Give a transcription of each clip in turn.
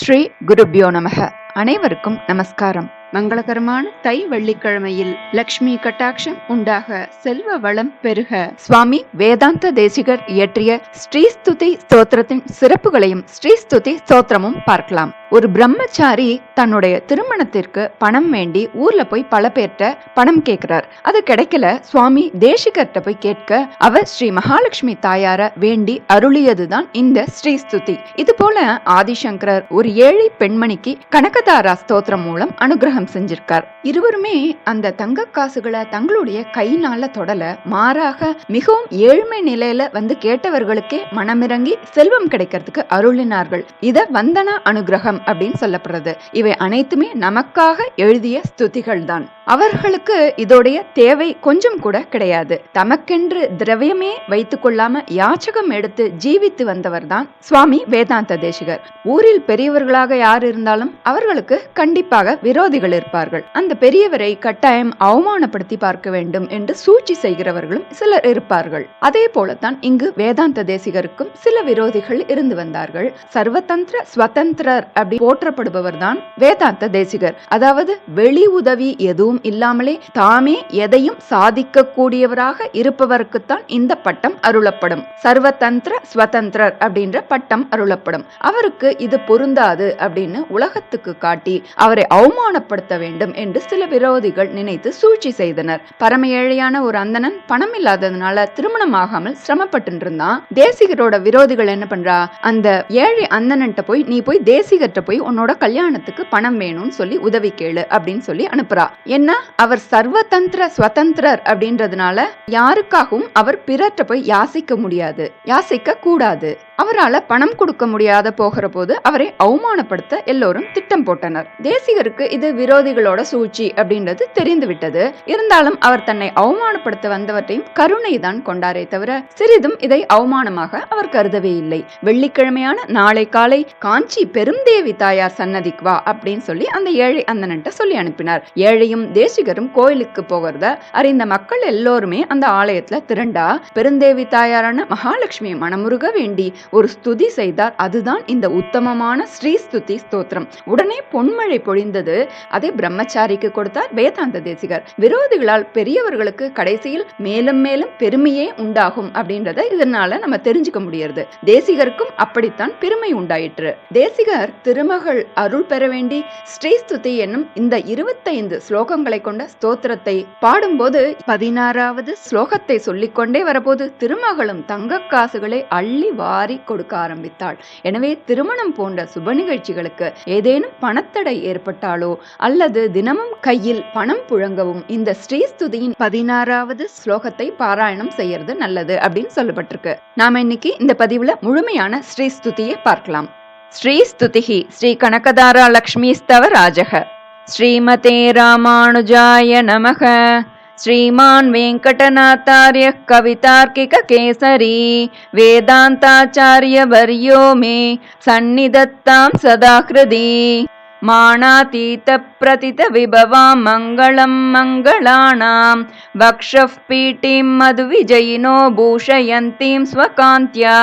ஸ்ரீ குருப்யோ நமக. அனைவருக்கும் நமஸ்காரம். மங்களகரமான தை வெள்ளிக்கிழமையில் லக்ஷ்மி கட்டாட்சம் உண்டாக செல்வ வளம் பெருக. சுவாமி வேதாந்த தேசிகர் இயற்றிய ஸ்ரீஸ்துதி ஸ்தோத்திரத்தின் சிறப்புகளையும் ஸ்ரீஸ்துதி ஸ்தோத்திரமும் பார்க்கலாம். ஒரு பிரம்மச்சாரி தன்னுடைய திருமணத்திற்கு பணம் வேண்டி ஊர்ல போய் பல பேர்கிட்ட பணம் கேட்கிறார் அது கிடைக்கல. சுவாமி தேசிகர்கிட்ட போய் கேட்க அவர் ஸ்ரீ மகாலட்சுமி தாயார வேண்டி அருளியதுதான் இந்த ஸ்ரீஸ்துதி இது போல ஆதிசங்கரர் ஒரு ஏழை பெண்மணிக்கு கனகதாரா ஸ்தோத்திரம் மூலம் அனுகிரகம் செஞ்சிருக்கார். இருவருமே அந்த தங்க காசுகளை தங்களுடைய கையினால தொடல மாறாக மிகவும் ஏழ்மை நிலையில வந்து கேட்டவர்களுக்கே மனமிறங்கி செல்வம் கிடைக்கிறதுக்கு அருளினார்கள். இத வந்தனா அனுகிரகம். அப்படின்னு சொல்லப்படுறது. இவை அனைத்துமே நமக்காக எழுதிய ஸ்துதிகள் தான் அவர்களுக்கு இதோடைய தேவை கொஞ்சம் கூட கிடையாது. தமக்கென்று திரவியமே வைத்துக் கொள்ளாம யாச்சகம் எடுத்து ஜீவித்து வந்தவர் தான் சுவாமி வேதாந்த தேசிகர். ஊரில் பெரியவர்களாக யார் இருந்தாலும் அவர்களுக்கு கண்டிப்பாக விரோதிகள் இருப்பார்கள். அந்த பெரியவரை கட்டாயம் அவமானப்படுத்தி பார்க்க வேண்டும் என்று சூழ்ச்சி செய்கிறவர்களும் சிலர் இருப்பார்கள். அதே போலத்தான் இங்கு வேதாந்த தேசிகருக்கும் சில விரோதிகள் இருந்து வந்தார்கள். சர்வதந்திர ஸ்வதந்திரர் அப்படி போற்றப்படுபவர் தான் வேதாந்த தேசிகர். அதாவது வெளி உதவி எதுவும் இல்லாமலே தாமே எதையும் சாதிக்க கூடியவராக இருப்பவருக்குத்தான் இந்த பட்டம் அருளப்படும். சர்வதந்திர ஸ்வதந்திரர் அப்படின்ற பட்டம் அருளப்படும். அவருக்கு இது பொருந்தாது அப்படின்னு உலகத்துக்கு காட்டி அவரை அவமானப்படுத்த வேண்டும் என்று சில விரோதிகள் நினைத்து சூழ்ச்சி செய்தனர். பரம ஏழையான ஒரு அந்தணன் பணம் இல்லாததுனால திருமணம் ஆகாமல் சிரமப்பட்டு இருந்தான் தேசிகரோட விரோதிகள் என்ன பண்றா? அந்த ஏழை அந்தனன்ட்ட போய் நீ போய் தேசிகர்கிட்ட போய் உன்னோட கல்யாணத்துக்கு பணம் வேணும்னு சொல்லி உதவி கேளு அப்படின்னு சொல்லி அனுப்புறா. என்ன? அவர் சர்வதந்திர சுவதந்திரர் அப்படின்றதுனால யாருக்காகவும் அவர் பிறற்ற போய் யாசிக்க முடியாது. யாசிக்க கூடாது. அவரால் பணம் கொடுக்க முடியாத போகிற போது அவரை அவமானப்படுத்த எல்லோரும் திட்டம் போட்டனர். தேசிகருக்கு இது விரோதிகளோட சூழ்ச்சி அப்படின்றது தெரிந்து விட்டது இருந்தாலும் அவர் தன்னை அவமானப்படுத்த வந்தவற்றையும் கருணை தான் கொண்டாரே தவிர சிறிதும் இதை அவமானமாக அவர் கருதவே இல்லை. வெள்ளிக்கிழமையான நாளை காலை காஞ்சி பெருந்தேவி தாயார் சன்னதிக்கு வா அப்படின்னு சொல்லி அந்த ஏழை அந்தனன்ட்ட சொல்லி அனுப்பினார். ஏழையும் தேசிகரும் கோயிலுக்கு போகிறத அறிந்த மக்கள் எல்லோருமே அந்த ஆலயத்துல திரண்டா பெருந்தேவி தாயாரான மகாலட்சுமி மனமுருக வேண்டி ஒரு ஸ்துதி செய்தார் அதுதான் இந்த உத்தமமான ஸ்ரீ ஸ்துதி ஸ்தோத்திரம். உடனே பொன்மழை பொழிந்தது. அதை பிரம்மச்சாரிக்கு கொடுத்தார் வேதாந்த தேசிகர். விரோதிகளால் பெரியவர்களுக்கு கடைசியில் மேலும் மேலும் பெருமையே உண்டாகும் அப்படின்றத இதனால நம்ம தெரிஞ்சுக்க முடியறது. தேசிகருக்கும் அப்படித்தான் பெருமை உண்டாயிற்று. தேசிகர் திருமகள் அருள் பெற வேண்டி ஸ்ரீ ஸ்துதி என்னும் இந்த இருபத்தைந்து ஸ்லோகங்களை கொண்ட ஸ்தோத்திரத்தை பாடும்போது பதினாறாவது ஸ்லோகத்தை சொல்லிக்கொண்டே வரபோது திருமகளும் தங்க காசுகளை அள்ளி வாரி கொடுக்க ஆரம்பித்தாள். எனவே திருமணம் போன்ற சுப நிகழ்ச்சிகளுக்கு ஏதேனும் பணத்தடை ஏற்பட்டாலோ அல்லது தினமும் கையில் பணம் புழங்கவும் இந்த ஸ்ரீஸ்துதியின் பதினாறாவது ஸ்லோகத்தை பாராயணம் செய்யறது நல்லது அப்படின்னு சொல்லப்பட்டிருக்கு. நாம இன்னைக்கு இந்த பதிவுல முழுமையான ஸ்ரீஸ்துதியை பார்க்கலாம். ஸ்ரீஸ்துதிகி ஸ்ரீ கனகதாரா லக்ஷ்மிஸ்தவ ராஜக. ஸ்ரீமதே ராமானுஜாய நமக. श्रीमान् वेङ्कटनाथार्यः कवितार्किककेसरी वेदान्ताचार्यवर्यो मे सन्निधत्तां सदा हृदि माणातीतप्रतितविभवां मङ्गलं मङ्गलानां वक्षः पीठीं मधुविजयिनो भूषयन्तीं स्वकान्त्या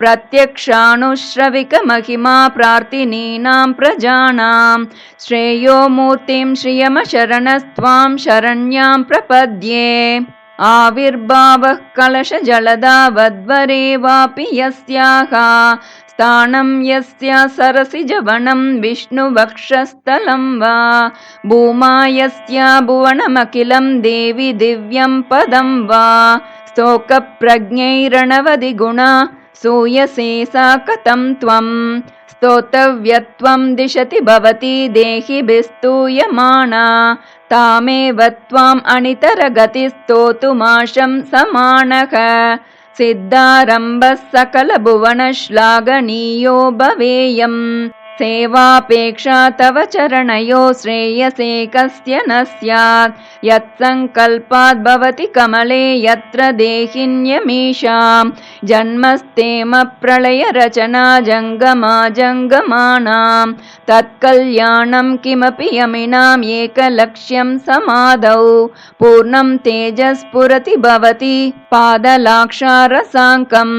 प्रत्यक्षानुश्रविकमहिमा प्रार्थिनीनां प्रजानां श्रेयो मूर्तिं श्रियमशरणस्त्वां शरण्यां प्रपद्ये। आविर्भावः कलशजलदावद्वरे वापि यस्याः स्थानं यस्य सरसिजवनं विष्णुवक्षस्थलं वा। भूमा यस्य भुवनमखिलं देवि दिव्यं पदं वा। स्तोकप्रज्ञैरणवधिगुणा सूयसे सा कथं त्वं। स्तोतव्यत्वं दिशति भवती देहिभिस्तूयमाना तामेव त्वाम् अनितरगतिस्तोतुमाशं समानः सिद्धारम्भः सकलभुवनश्लाघनीयो भवेयम् सेवापेक्षा तव चरणयो श्रेयसे कस्य न स्यात्। यत्सङ्कल्पात् भवति कमले यत्र देहिन्यमीषां जन्मस्तेम प्रलयरचना जङ्गमा जङ्गमानां तत्कल्याणं किमपि यमिनाम् एकलक्ष्यं समादौ। पूर्णं तेजस्फुरति भवति पादलाक्षारसाङ्कम्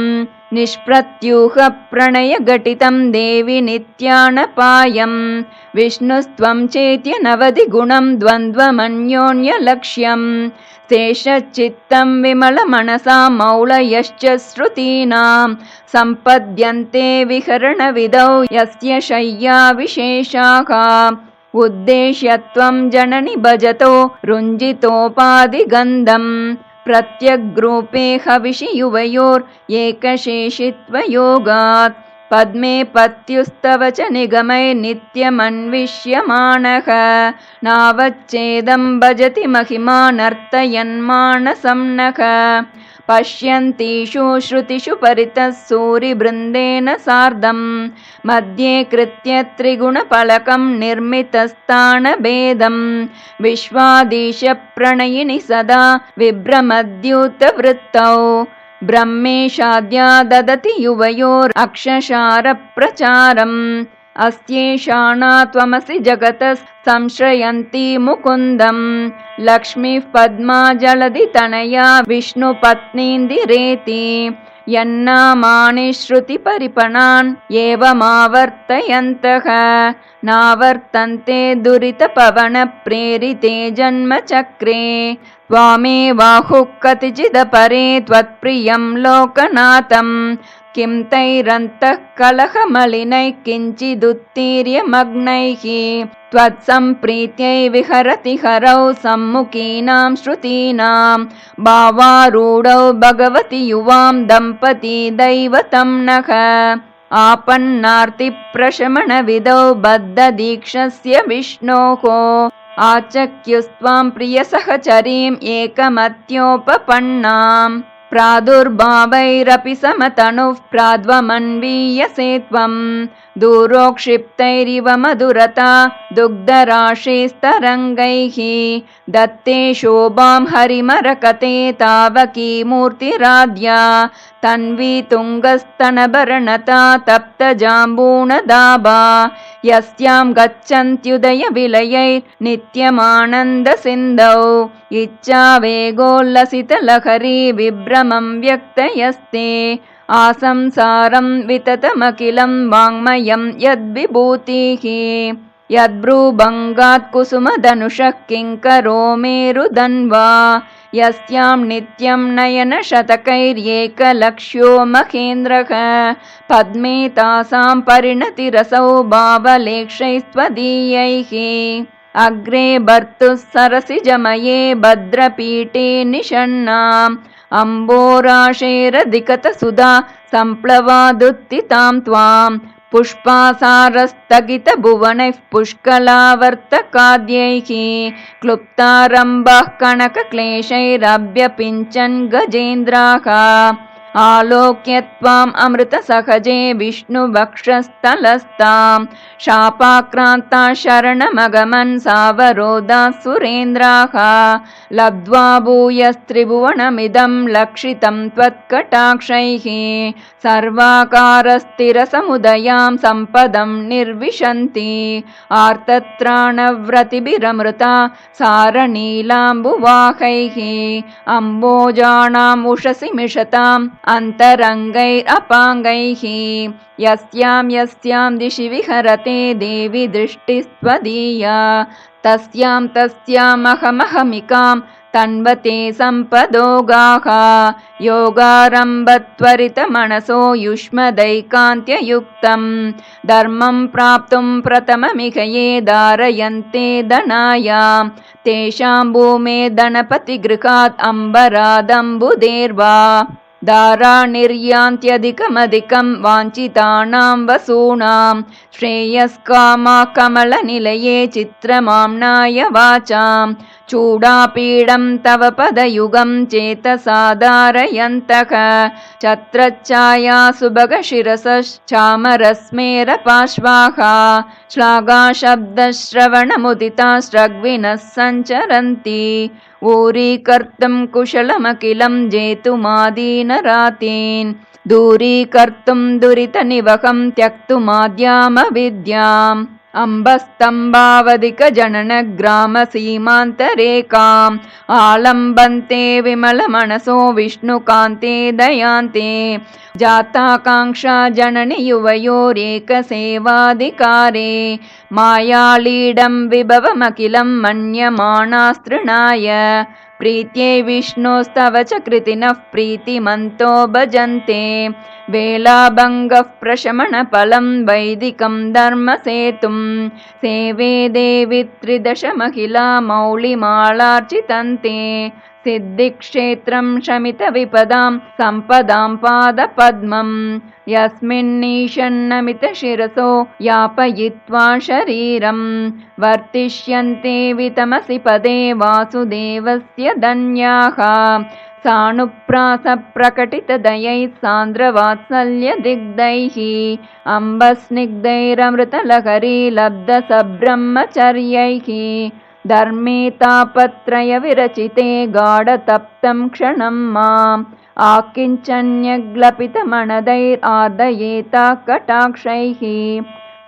निष्प्रत्यूहप्रणयघटितं देवि नित्यानपायम्। विष्णुस्त्वं चेत्य नवधिगुणं द्वन्द्वमन्योन्यलक्ष्यम्। शेषच्चित्तं विमलमनसा मौळयश्च श्रुतीनां। सम्पद्यन्ते विहरणविधौ यस्य शय्या विशेषाः। उद्देश्य त्वं जननि भजतो रुञ्जितोपाधिगन्धम् प्रत्यग्रूपे हविषि युवयोर् एकशेषित्वयोगात् पद्मे पत्युस्तव च निगमैर्नित्यमन्विष्यमाणः नावच्चेदं भजति महिमानर्तयन्मानसं नः पश्यन्तीषु श्रुतिषु परितः सूरिबृन्देन सार्धम् मध्ये कृत्य त्रिगुणफलकं निर्मितस्तानभेदम् विश्वादीशप्रणयिनि सदा विभ्रमद्यूतवृत्तौ। ब्रह्मेशाद्या ददति युवयोरक्षशारप्रचारम् अस्येषाणा त्वमसि जगतः संश्रयन्ती मुकुन्दम्। लक्ष्मीः पद्मा जलधितनया विष्णुपत्नीन्दिरेति यन्नामानि श्रुतिपरिपणान् एवमावर्तयन्तः। नावर्तन्ते दुरितपवनप्रेरिते जन्मचक्रे। त्वामेवाहुः कतिचिदपरे त्वत्प्रियं लोकनाथम् किं तैरन्तः कलहमलिनैः किञ्चिदुत्तीर्य मग्नैः त्वत्सम्प्रीत्यै विहरति हरौ सम्मुखीनां श्रुतीनां भावारूढौ भगवति युवां दम्पती दैवतं नः आपन्नार्तिप्रशमनविधौ बद्धदीक्षस्य विष्णोः आचक्युस्त्वां प्रियसहचरीम् एकमत्योपपन्नाम् प्रादुर्भावैरपि समतनुः प्राद्वमन्वीयसे त्वम् दूरोक्षिप्तैरिव मधुरता दुग्धराशेस्तरङ्गैः दत्ते शोभां हरिमरकते तावकी मूर्तिराद्या तन्वी तुङ्गस्तनभरणता तप्तजाम्बूणदाबा यस्यां गच्छन्त्युदयविलयैर्नित्यमानन्दसिन्धौ इच्छावेगोल्लसितलहरी विभ्रमं व्यक्तयस्ते आसंसारं विततमखिलं वाङ्मयं यद्विभूतिः। यद्भ्रूभङ्गात् कुसुमधनुषः किङ्करो मेरुदन्वा यस्यां नित्यं नयनशतकैर्येकलक्ष्यो महेन्द्रः। पद्मे तासां परिणतिरसौ भावलेक्षैस्त्वदीयैः अग्रे भर्तुः सरसिजमये भद्रपीठे निषण्णाम् अम्बोराशेरधिकतसुधा सम्प्लवादुत्थितां त्वाम् पुष्पासारस्तगितभुवनैः पुष्कलावर्तकाद्यैः क्लुप्तारम्भः कनकक्लेशैरभ्यपिञ्चन् गजेन्द्राः आलोक्य त्वाम् अमृतसहजे विष्णुवक्षस्थलस्तां शापाक्रान्ता शरणमगमन् सावरोधाः सुरेन्द्राः लब्ध्वा भूयस्त्रिभुवनमिदं लक्षितं त्वत्कटाक्षैः सर्वाकारस्थिरसमुदयां सम्पदं निर्विशन्ति आर्तत्राणव्रतिभिरमृता सारनीलाम्बुवाहैः अम्बोजानाम् उषसि मिषताम् अन्तरङ्गैरपाङ्गैः यस्यां यस्यां दिशि विहरते देवि दृष्टिस्त्वदीया। तस्यां तस्यामहमहमिकां तन्वते सम्पदोगाः। योगारम्भत्वरितमनसो युष्मदैकान्त्ययुक्तं धर्मं प्राप्तुं प्रथममिह ये धारयन्ते धनायां तेषां भूमे धनपतिगृहात् अम्बरादम्बुदेर्वा दारानिर्यान्त्यधिकमधिकं वाञ्छितानां वसूनां श्रेयस्कामा कमलनिलये चित्रमाम्नाय वाचां चूडापीडं तव पदयुगं चेतसाधारयन्तः। छत्रच्छाया सुभगशिरसश्चामरस्मेरपार्श्वाः श्लाघाशब्दश्रवणमुदिता स्रग्विनः सञ्चरन्ति। ऊरीकर्तुं कुशलमखिलं जेतुमादीनरातीन्। दूरीकर्तुं दुरितनिवहं त्यक्तुमाद्यामविद्याम् अम्बस्तम्भावधिकजननग्रामसीमान्तरेकाम् आलम्बन्ते विमलमनसो विष्णुकान्ते दयान्ते। जाताकाङ्क्षा जननि युवयोरेकसेवाधिकारे। मायालीडं विभवमखिलं मन्यमाणास्तृणाय प्रीत्यै विष्णोस्तव च कृतिनः प्रीतिमन्तो भजन्ते। वेलाभङ्गः प्रशमनफलं वैदिकं धर्मसेतुं सेवे देवि त्रिदशमहिला मौलिमालार्चितन्ते सिद्धिक्षेत्रं शमितविपदां सम्पदां पादपद्मम् यस्मिन्नीशन्नमितशिरसो यापयित्वा शरीरम् वर्तिष्यन्ते वितमसि पदे वासुदेवस्य धन्याः। सानुप्रासप्रकटितदयैः सान्द्रवात्सल्यदिग्धैः। अम्बस्निग्धैरमृतलहरी लब्धसब्रह्मचर्यैः धर्मे तापत्रयविरचिते गाढतप्तं क्षणं माम्। आकिञ्चन्यग्लपितमणदैरादयेता कटाक्षैः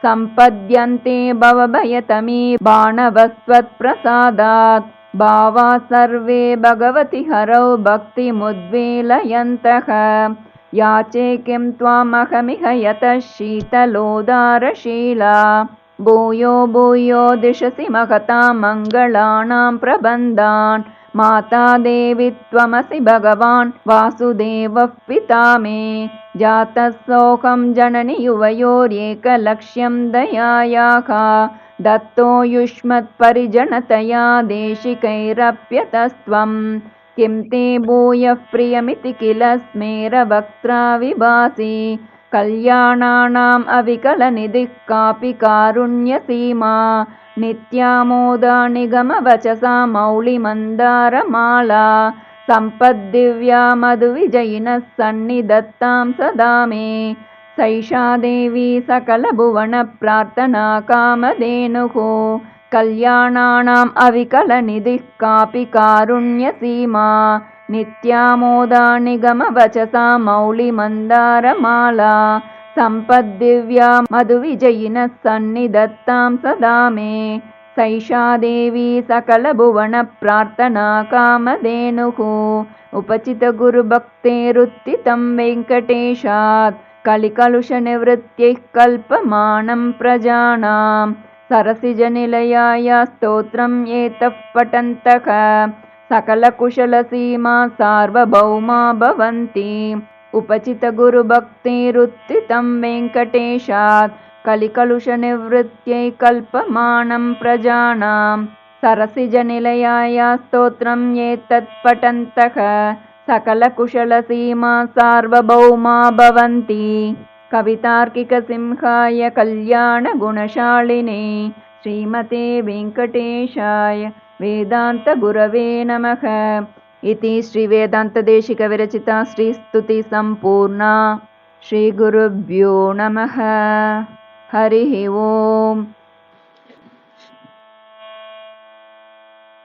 सम्पद्यन्ते भवभयतमी बाणवस्त्वत्प्रसादात्। भावा सर्वे भगवति हरौ भक्तिमुद्वेलयन्तः। याचे किं त्वामहमिह यतः शीतलोदारशीला भूयो भूयो दिशसि महतां मङ्गलानां प्रबन्धान्। माता देवि त्वमसि भगवान् वासुदेवः पिता मे। जातः सोऽहं जननि युवयोरेकलक्ष्यं दयायाः। दत्तो युष्मत्परिजनतया देशिकैरप्यतस्त्वं। किं ते भूयः प्रियमिति किल स्मेरवक्त्रा विभासि कल्याणानाम् अविकलनिधिः कापि कारुण्यसीमा नित्यामोदा निगमवचसा मौलिमन्दारमाला सम्पद्दिव्या मधुविजयिनः सन्निधत्तां सदा मे सैषा देवी सकलभुवनप्रार्थना कामधेनुः कल्याणानाम् अविकलनिधिः कापि कारुण्यसीमा नित्यामोदा निगमवचसा मौलिमन्दारमाला सम्पद्दिव्या मधुविजयिनः सन्निधत्तां सदा मे। सैषा देवी सकलभुवनप्रार्थना कामधेनुः उपचितगुरुभक्तेरुत्थितं वेङ्कटेशात् कलिकलुषनिवृत्त्यैः कल्पमानं प्रजानां सरसिजनिलयाय स्तोत्रम् एतः पठन्तः सकलकुशलसीमा सार्वभौमा भवन्ति। उपचितगुरुभक्तिरुत्थितं वेङ्कटेशात्। कलिकलुषनिवृत्त्यै कल्पमानं प्रजानां। सरसिजनिलयाय स्तोत्रम् एतत् पठन्तः सकलकुशलसीमा सार्वभौमा भवन्ति। कवितार्किकसिंहाय कल्याणगुणशालिने। श्रीमते वेङ्कटेशाय वेदान्तगुरवे नमः। इति श्रीवेदान्तदेशिकविरचिता श्रीस्तुतिसम्पूर्णा श्रीगुरुभ्यो नमः। हरिः ओम्